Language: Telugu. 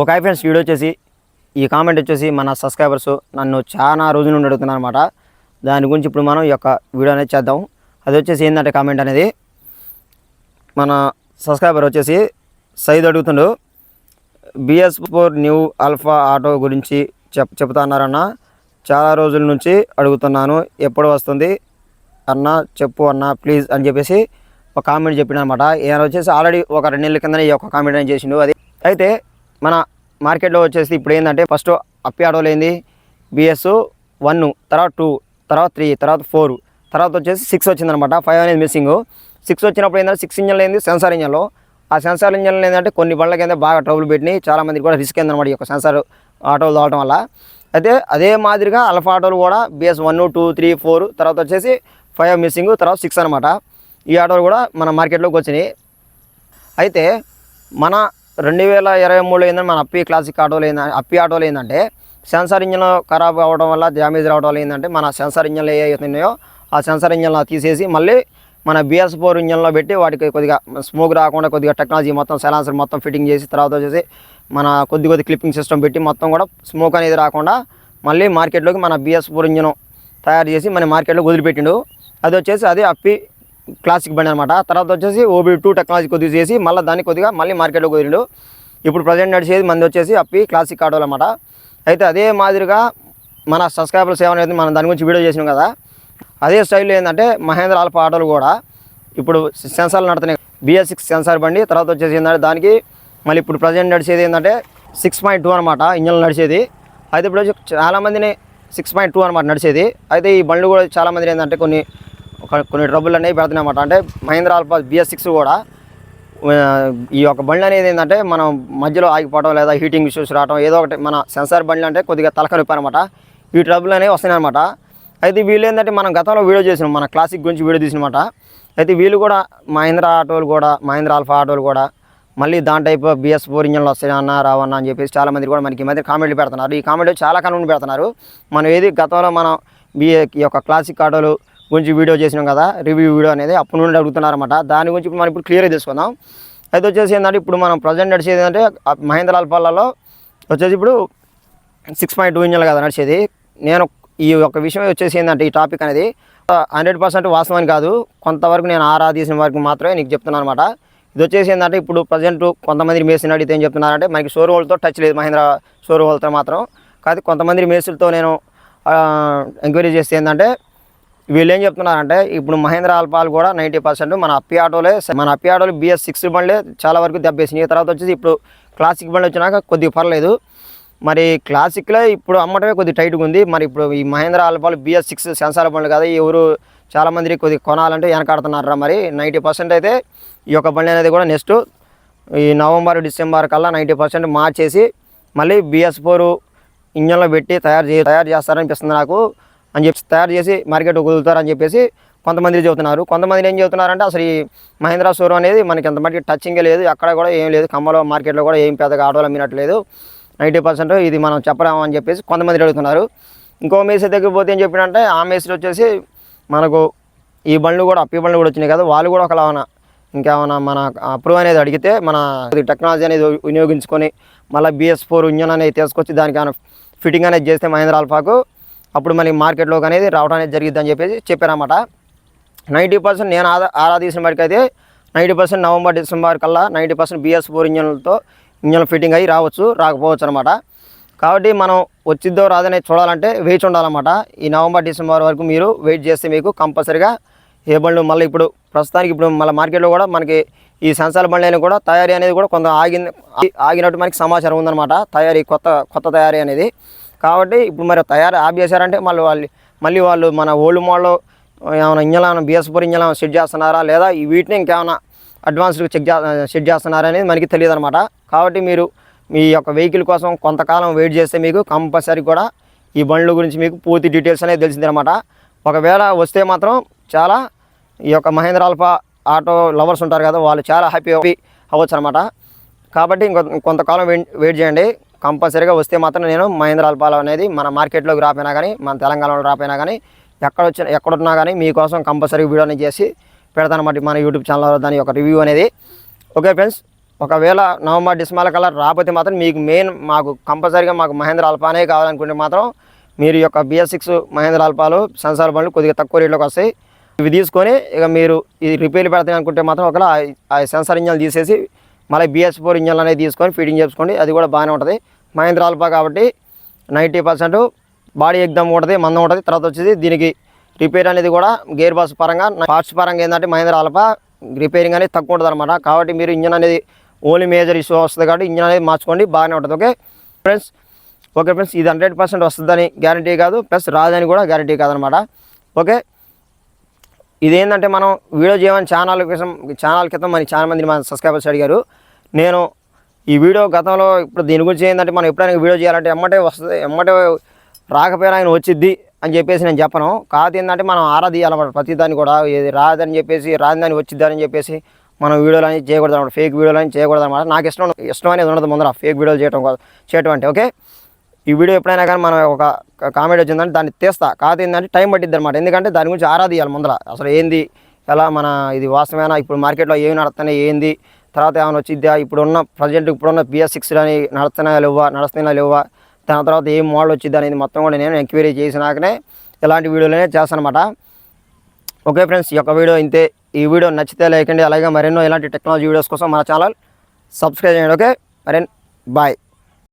ఒక హై ఫ్రెండ్స్ వీడియో వచ్చేసి ఈ కామెంట్ వచ్చేసి మన సబ్స్క్రైబర్స్ నన్ను చాలా రోజుల నుండి అడుగుతున్నారు అనమాట దాని గురించి ఇప్పుడు మనం ఈ యొక్క వీడియో అనేది చేద్దాం. అది వచ్చేసి ఏంటంటే కామెంట్ అనేది మన సబ్స్క్రైబర్ వచ్చేసి సైద్ అడుగుతుండు BS four new Alfa auto గురించి చెప్ చెప్తా అన్నారన్న. చాలా రోజుల నుంచి అడుగుతున్నాను ఎప్పుడు వస్తుంది అన్న చెప్పు అన్న ప్లీజ్ అని చెప్పేసి ఒక కామెంట్ చెప్పిన అనమాట ఈయన వచ్చేసి ఆల్రెడీ ఒక రెండు నెలల కింద ఈ యొక్క కామెంట్ అని చేసిండు. అది అయితే మన మార్కెట్లో వచ్చేసి ఇప్పుడు ఏంటంటే ఫస్ట్ అప్పి ఆటోలు ఏంది? బిఎస్ వన్ తర్వాత టూ తర్వాత త్రీ తర్వాత ఫోర్ తర్వాత వచ్చేసి సిక్స్ వచ్చిందనమాట. ఫైవ్ అనేది మిస్సింగ్ సిక్స్ వచ్చినప్పుడు ఏంటంటే సిక్స్ ఇంజన్లు ఏంది? సెన్సార్ ఇంజన్లో ఆ సెన్సార్ ఇంజన్లు ఏంటంటే కొన్ని బండ్లకి కింద బాగా ట్రబుల్ పెట్టినాయి. చాలామందికి కూడా రిస్క్ అయిందనమాట ఈ యొక్క సెన్సార్ ఆటోలు తోవడం వల్ల. అయితే అదే మాదిరిగా అల్ఫా ఆటోలు కూడా BS one two three four తర్వాత వచ్చేసి ఫైవ్ మిస్సింగ్ తర్వాత సిక్స్ అనమాట ఈ ఆటోలు కూడా మన మార్కెట్లోకి వచ్చినాయి. అయితే మన రెండు వేల ఇరవై మూడులో ఏంటంటే మన అప్పి క్లాసిక్ ఆటోలు ఏంటంటే అప్పి ఆటోలు ఏంటంటే సెన్సార్ ఇంజన్ ఖరాబ్ అవ్వడం వల్ల డ్యామేజ్ రావడం వల్ల ఏంటంటే మన సెన్సార్ ఇంజన్లు ఏ ఉన్నాయో ఆ సెన్సార్ ఇంజన్లు తీసేసి మళ్ళీ మన బిఎస్ ఫోర్ ఇంజన్లో పెట్టి వాటికి కొద్దిగా స్మోక్ రాకుండా కొద్దిగా టెక్నాలజీ మొత్తం సెలాన్సర్ మొత్తం ఫిట్టింగ్ చేసి తర్వాత వచ్చేసి మన కొద్ది కొద్ది క్లిప్పింగ్ సిస్టమ్ పెట్టి మొత్తం కూడా స్మోక్ అనేది రాకుండా మళ్ళీ మార్కెట్లోకి మన బిఎస్ ఫోర్ ఇంజన్ తయారు చేసి మన మార్కెట్లో వదిలిపెట్టిండు. అది వచ్చేసి అది అప్పి క్లాసిక్ బండి అనమాట తర్వాత వచ్చేసి ఓబీ టూ టెక్నాలజీ కొద్దిగా చేసి మళ్ళీ దాన్ని కొద్దిగా మళ్ళీ మార్కెట్లో కుదిరిండు ఇప్పుడు ప్రజెంట్ నడిచేది మంది వచ్చేసి అప్పి క్లాసిక్ ఆటోలు అనమాట అయితే అదే మాదిరిగా మన సబ్స్క్రైబర్స్ అనేది మనం దాని గురించి వీడియో చేసినాం కదా. అదే స్టైల్లో ఏంటంటే మహేంద్ర ఆల్ఫా ఆటోలు కూడా ఇప్పుడు సెన్సార్లు నడుతున్నాయి. బిఎస్ సిక్స్ సెన్సార్ బండి తర్వాత వచ్చేసి ఏంటంటే దానికి మళ్ళీ ఇప్పుడు ప్రజెంట్ నడిచేది ఏంటంటే సిక్స్ పాయింట్ టూ అనమాట ఇంజన్లు నడిచేది. అయితే ఇప్పుడు వచ్చి చాలామందిని సిక్స్ పాయింట్ టూ అనమాట నడిచేది. అయితే ఈ బండ్లు కూడా చాలామంది ఏంటంటే కొన్ని కొన్ని ట్రబుల్ అనేవి పెడుతున్నాయనమాట అంటే మహేంద్ర ఆల్ఫా బిఎస్ సిక్స్ కూడా ఈ యొక్క బండ్లు అనేది ఏంటంటే మనం మధ్యలో ఆగిపోవడం లేదా హీటింగ్ ఇష్యూస్ రావడం ఏదో ఒకటి మన సెన్సార్ బండ్లు అంటే కొద్దిగా తలకనొప్పి ఈ ట్రబుల్ అనేవి వస్తున్నాయి అనమాట అయితే వీళ్ళు ఏంటంటే మనం గతంలో వీడియో చేసినాం మన క్లాసిక్ గురించి వీడియో తీసినమాట అయితే వీళ్ళు కూడా మహేంద్ర ఆటోలు కూడా మహేంద్ర ఆల్ఫా ఆటోలు కూడా మళ్ళీ దాని టైప్ బిఎస్ ఫోర్ ఇంజన్లు వస్తాయి రావన్నా అని చెప్పేసి చాలా మంది కూడా మనకి ఈ మధ్య కామెంట్లు పెడుతున్నారు. ఈ కామెంట్లు చాలా కనుగొని పెడుతున్నారు. మనం ఏది గతంలో మనం బిఏ ఈ యొక్క క్లాసిక్ ఆటోలు గురించి వీడియో చేసినాం కదా రివ్యూ వీడియో అనేది అప్పటి నుండి అడుగుతున్నారన్నమాట. దాని గురించి ఇప్పుడు మనం ఇప్పుడు క్లియర్గా తీసుకుందాం అయితే వచ్చేసి ఏంటంటే ఇప్పుడు మనం ప్రజెంట్ నడిచేది ఏంటంటే మహేంద్ర అల్పాలలో వచ్చేసి ఇప్పుడు సిక్స్ పాయింట్ టూ ఇంజన్లు కదా నడిచేది. నేను ఈ యొక్క విషయం వచ్చేసి ఏంటంటే ఈ టాపిక్ అనేది హండ్రెడ్ పర్సెంట్ వాస్తవం కాదు. కొంతవరకు నేను ఆరా తీసిన వరకు మాత్రమే నీకు చెప్తున్నాను అనమాట ఇది వచ్చేసి ఏంటంటే ఇప్పుడు ప్రజెంట్ కొంతమంది మేసిన అడిగితే ఏం చెప్తున్నారంటే మనకి షోరూమ్ వాళ్ళతో టచ్ లేదు మహేంద్ర షోరూమ్ వాళ్ళతో మాత్రం. కాదు కొంతమంది మేసులతో నేను ఎంక్వైరీ చేస్తే ఏంటంటే వీళ్ళు ఏం చెప్తున్నారంటే ఇప్పుడు మహేంద్ర ఆల్పాలు కూడా నైంటీ పర్సెంట్ మన అప్పి ఆటోలే మన అప్పి ఆటోలు బిఎస్ సిక్స్ బండ్లే చాలా వరకు దెబ్బేసినాయి. తర్వాత వచ్చేసి ఇప్పుడు క్లాసిక్ బండ్లు వచ్చినాక కొద్దిగా పర్లేదు. మరి క్లాసిక్లో ఇప్పుడు అమ్మటమే కొద్దిగా టైట్గా ఉంది. మరి ఇప్పుడు ఈ మహేంద్ర ఆల్పాలు బిఎస్ సిక్స్ సెన్సార్ బండ్లు కదా ఎవరు చాలామంది కొద్దిగా కొనాలంటే వెనకాడుతున్నారా మరి. నైంటీ పర్సెంట్ అయితే ఈ యొక్క బండి అనేది కూడా నెక్స్ట్ ఈ నవంబర్ డిసెంబర్ కల్లా నైంటీ పర్సెంట్ మార్చేసి మళ్ళీ బిఎస్ ఫోర్ ఇంజన్లో పెట్టి తయారు చే తయారు చేస్తారనిపిస్తుంది నాకు. అని చెప్పి తయారు చేసి మార్కెట్ వదులుతారని చెప్పేసి కొంతమంది చెబుతున్నారు. కొంతమంది ఏం చెబుతున్నారంటే అసలు ఈ మహేంద్ర షోరూమ్ అనేది మనకి ఎంత మటుకు టచింగే లేదు. అక్కడ కూడా ఏం లేదు. కమ్మలో మార్కెట్లో కూడా ఏం పెద్దగా ఆటోలు అమ్మినట్లేదు. నైంటీ పర్సెంట్ ఇది మనం చెప్పలేము అని చెప్పేసి కొంతమంది అడుగుతున్నారు. ఇంకో మేసి దగ్గర పోతే ఏం చెప్పినంటే ఆ మేసి వచ్చేసి మనకు ఈ బండ్లు కూడా అప్పి బండ్లు కూడా వచ్చినాయి కదా వాళ్ళు కూడా ఒకలా ఉన్న ఇంకేమైనా మన అప్రూవ్ అనేది అడిగితే మన టెక్నాలజీ అనేది వినియోగించుకొని మళ్ళీ బిఎస్ ఫోర్ ఇంజన్ అనేది తీసుకొచ్చి దానికి ఫిట్టింగ్ అనేది చేస్తే మహేంద్ర ఆల్ఫాకు అప్పుడు మనకి మార్కెట్లోకి అనేది రావడం అనేది జరిగిద్ది అని చెప్పేసి చెప్పారన్నమాట. నైంటీ పర్సెంట్ నేను ఆదా ఆరా తీసిన అయితే నైంటీ పర్సెంట్ నవంబర్ డిసెంబర్ కల్లా నైంటీ పర్సెంట్ బిఎస్ ఫోర్ ఇంజన్లతో ఇంజన్ ఫిట్టింగ్ అయ్యి రావచ్చు రాకపోవచ్చు అనమాట కాబట్టి మనం వచ్చిద్దో రాదనే చూడాలంటే వేచి ఉండాలన్నమాట. ఈ నవంబర్ డిసెంబర్ వరకు మీరు వెయిట్ చేస్తే మీకు కంపల్సరిగా ఏ బండ్లు మళ్ళీ ఇప్పుడు ప్రస్తుతానికి ఇప్పుడు మళ్ళీ మార్కెట్లో కూడా మనకి ఈ సెన్సార్ బండ్లు కూడా తయారీ అనేది కూడా కొంత ఆగింది ఆగినట్టు మనకి సమాచారం ఉందన్నమాట. తయారీ కొత్త కొత్త తయారీ అనేది. కాబట్టి ఇప్పుడు మరి తయారు ఆపేశారంటే చేశారంటే మళ్ళీ వాళ్ళు మళ్ళీ వాళ్ళు మన ఓల్డ్ మోడల్ ఏమైనా ఇంజన్ ఏమైనా బిఎస్ ఇంజన్ సెట్ చేస్తున్నారా? లేదా ఈ వీటిని ఇంకేమైనా అడ్వాన్స్డ్గా చెక్ సెట్ చేస్తున్నారా అనేది మనకి తెలియదు అనమాట కాబట్టి మీరు మీ యొక్క వెహికల్ కోసం కొంతకాలం వెయిట్ చేస్తే మీకు కంపల్సరీ కూడా ఈ బండ్ల గురించి మీకు పూర్తి డీటెయిల్స్ అనేది తెలిసిందనమాట ఒకవేళ వస్తే మాత్రం చాలా ఈ యొక్క మహేంద్ర ఆల్ఫా ఆటో లవర్స్ ఉంటారు కదా వాళ్ళు చాలా హ్యాపీ అవ్వచ్చు అనమాట కాబట్టి ఇంకొ కొంతకాలం వెయిట్ వెయిట్ చేయండి. కంపల్సరీగా వస్తే మాత్రం నేను మహేంద్ర అల్పాలు అనేది మన మార్కెట్లోకి రాపోయినా కానీ మన తెలంగాణలో రాపోయినా కానీ ఎక్కడ వచ్చిన ఎక్కడున్నా కానీ మీకోసం కంపల్సరీ వీడియోని చేసి పెడతాను మన యూట్యూబ్ ఛానల్లో దాని యొక్క రివ్యూ అనేది. ఓకే ఫ్రెండ్స్ ఒకవేళ నవంబర్ డిసెంబర్ కల్లా రాకపోతే మాత్రం మీకు మెయిన్ మాకు కంపల్సరీగా మాకు మహేంద్ర అల్పానే కావాలనుకుంటే మాత్రం మీరు యొక్క బిఎస్ సిక్స్ మహేంద్ర అల్పాలు సెన్సార్ బండ్లు కొద్దిగా తక్కువ రేట్లోకి వస్తాయి. ఇవి తీసుకొని ఇక మీరు ఇది రిపేర్ పెడతాయి అనుకుంటే మాత్రం ఒకవేళ ఆ- ఆ సెన్సార్ ఇంజన్లు తీసేసి మళ్ళీ బిఎస్ ఫోర్ ఇంజన్లు అనేది తీసుకొని ఫీడింగ్ చేసుకోండి అది కూడా బాగానే ఉంటుంది. మహేంద్ర అల్పా కాబట్టి నైంటీ పర్సెంట్ బాడీ ఎగ్దమ్ ఉంటుంది మందం ఉంటుంది. తర్వాత వచ్చేది దీనికి రిపేర్ అనేది కూడా గేర్ బాక్స్ పరంగా పార్ట్స్ పరంగా ఏంటంటే మహేంద్ర అల్పా రిపేరింగ్ అనేది తక్కువ ఉంటుంది అనమాట కాబట్టి మీరు ఇంజన్ అనేది ఓన్లీ మేజర్ ఇష్యూ వస్తుంది కాబట్టి ఇంజన్ అనేది మార్చుకోండి బాగానే ఉంటుంది. ఓకే ఫ్రెండ్స్ ఓకే ఫ్రెండ్స్ ఇది హండ్రెడ్ పర్సెంట్ వస్తుందని గ్యారంటీ కాదు. ప్లస్ రాదని కూడా గ్యారంటీ కాదనమాట ఓకే ఇదేంటంటే మనం వీడియో చేయమని ఛానల్ కోసం ఛానల్ క్రితం మన చాలా మంది మన సబ్స్క్రైబర్స్ అడిగారు. నేను ఈ వీడియో గతంలో ఇప్పుడు దీని గురించి ఏంటంటే మనం ఎప్పుడైనా వీడియో చేయాలంటే ఎమ్మటే వస్తుంది ఎమ్మటే రాకపోయినా ఆయన వచ్చిద్ది అని చెప్పేసి నేను చెప్పను. కాదు ఏంటంటే మనం ఆరా తీయాలన్నమాట ప్రతి దాన్ని కూడా. ఏది రాదని చెప్పేసి రాదని వచ్చిద్దని చెప్పేసి మనం వీడియోలు అని చేయకూడదు అనమాట ఫేక్ వీడియోలు అనేది చేయకూడదు అనమాట నాకు ఇష్టం ఇష్టం అనేది ఉండదు ముందర. ఫేక్ వీడియోలు చేయడం చేయటం అంటే ఓకే? ఈ వీడియో ఎప్పుడైనా కానీ మనం ఒక కామెడీ వచ్చిందంటే దాన్ని తీస్తా. కాదు ఏంటంటే టైం పట్టిద్ది అనమాట ఎందుకంటే దాని గురించి ఆరా తీయాలి ముందర. అసలు ఏంది? ఎలా మన ఇది వాస్తవేనా ఇప్పుడు మార్కెట్లో ఏమి నడుస్తున్నాయి? ఏంది? తర్వాత ఏమైనా వచ్చిద్దా? ఇప్పుడున్న ప్రజెంట్ ఇప్పుడున్న బిఎస్ సిక్స్ అని నడుస్తున్నాయా లేవా? నడుస్తున్నాయా లేవా? దాని తర్వాత ఏం మోడల్ వచ్చింది అనేది మొత్తం కూడా నేను ఎంక్వైరీ చేసినాకనే ఇలాంటి వీడియోలనే చేస్తాను అనమాట ఓకే ఫ్రెండ్స్ ఈ యొక్క వీడియో ఇంతే. ఈ వీడియో నచ్చితే లైక్ అండి అలాగే మరెన్నో ఇలాంటి టెక్నాలజీ వీడియోస్ కోసం మన ఛానల్ సబ్స్క్రైబ్ చేయండి. ఓకే? మరెన్ బాయ్.